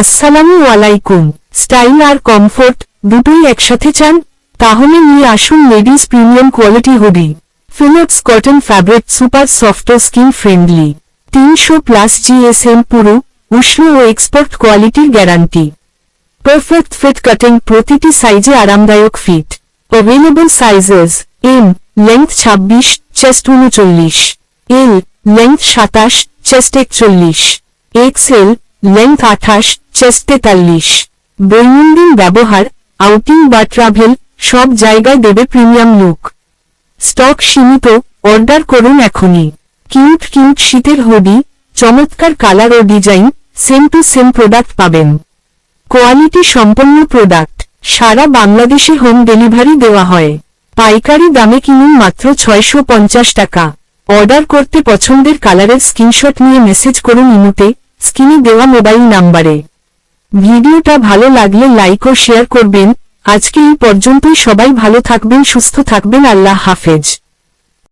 আসসালামু আলাইকুম। স্টাইল আর কমফোর্ট দুটোই একসাথে চান? তাহলে নিয়ে আসুন ladies premium quality hoodie. Philips cotton fabric super soft skin friendly. তিনশো প্লাস জিএসএম পুরো, উষ্ণ ও এক্সপোর্ট কোয়ালিটির গ্যারান্টি। পারফেক্ট ফিট কাটিং প্রতিটি সাইজে আরামদায়ক fit. Available sizes, M, length ছাব্বিশ, চেস্ট উনচল্লিশ। এল, লেংথ সাতাশ, চেস্ট একচল্লিশ। এক্সেল লেংথ আঠাশ চেস্ট তেতাল্লিশ দৈনন্দিন ব্যবহার, আউটিং বা ট্রাভেল, সব জায়গায় দেবে প্রিমিয়াম লুক। স্টক সীমিত, অর্ডার করুন এখনই। কিউট কিউট শীতের হুডি চমৎকার colour O design same to same product পাবেন। কোয়ালিটি সম্পন্ন প্রোডাক্ট সারা বাংলাদেশে হোম ডেলিভারি দেওয়া হয়। পাইকারি দামে কিনুন মাত্র ছয়শো পঞ্চাশ টাকা। অর্ডার করতে পছন্দের কালারের স্ক্রিনশট নিয়ে মেসেজ করুন ইমুতে। স্ক্রিনে দেওয়া মোবাইল নাম্বারে। ভিডিওটা ভালো লাগলে লাইক ও শেয়ার করবেন। আজকে এই পর্যন্তই সবাই ভালো থাকবেন, সুস্থ থাকবেন। আল্লাহ হাফেজ।